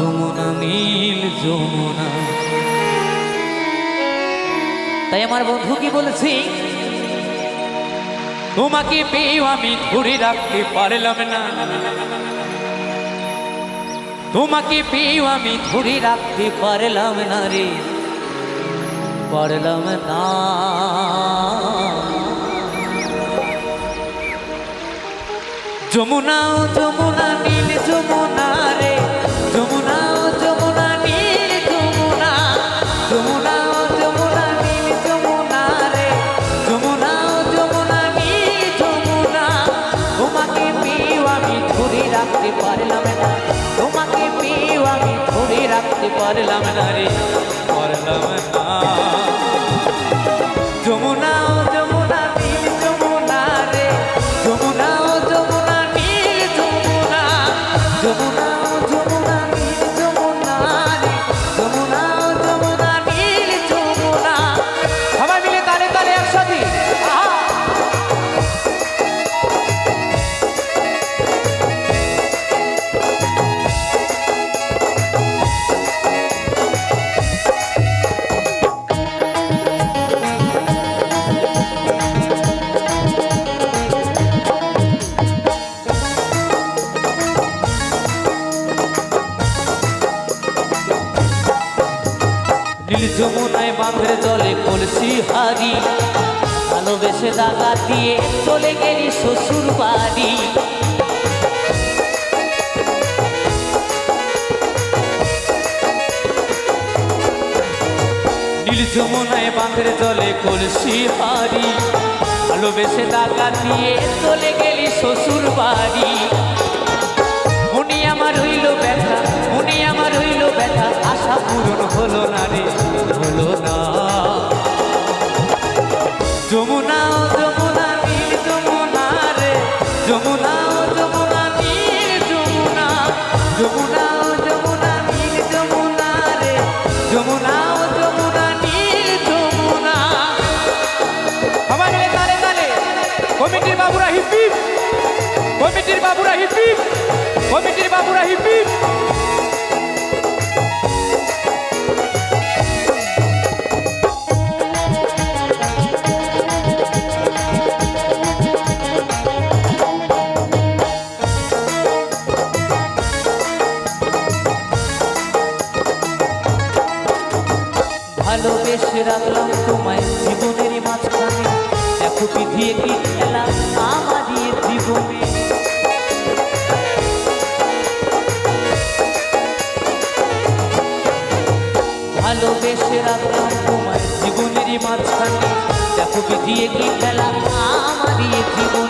যমুনা, নীল যমুনা। তাই আমার বন্ধু কি বলেছি? তোমাকে পেয়েও আমি ধরে রাখতে পারলাম না। তোমাকে পেয়েও আমি ধরে রাখতে পারলাম না রে। পারলাম না। যমুনা যমুনা পারলাম না তোমাকে পেয়েও আমি ধরে রাখতে পারলাম না রে পারলাম না যমুনা ও যমুনা বাঁধের জলে কলসি হারি। ভালোবেসে দাগা দিয়ে চলে গেলি শ্বশুর বাড়ি। যমুনায় বাঁধের জলে কলসি হারি। ভালোবেসে দাগা দিয়ে চলে গেলি শ্বশুর বাড়ি। উনি আমার হইল ব্যথা ব্যথা আশা পূরণ হলো না রে, হলো না। যমুনা ও যমুনা নীল যমুনা রে, যমুনা ও যমুনা নীল যমুনা যমুনা ও যমুনা নীল যমুনা রে, যমুনা ও যমুনা নীল কমিটির বাবুরা হিপি কমিটির বাবুরা হিপি ভালোবেসে রাখলাম তোমায় জীবনের মাঝখানে। দেখো বিধিয়ে কি খেলা আমারই জীবনে ভালোবেসে রাখলাম তোমায় জীবনের মাঝখানে। দেখো বিধিয়ে কি খেলা আমারই জীবনে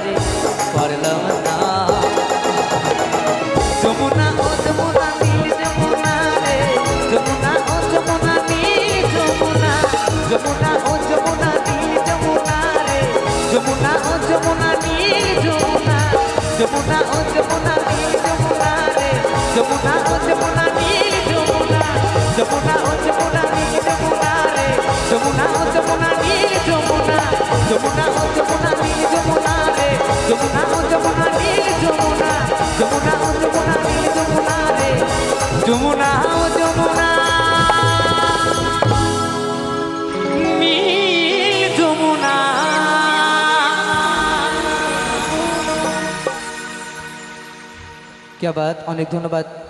যমুনা, ও যমুনা নীল রে। যমুনা, ও যমুনা, নীল যমুনা। যমুনা, ও রে। যমুনা, ও যমুনা, নীল যমুনা। যমুনা, ও যমুনা রে। যমুনা, ও যমুনা। নীল যমুনা। অনেক ধন্যবাদ।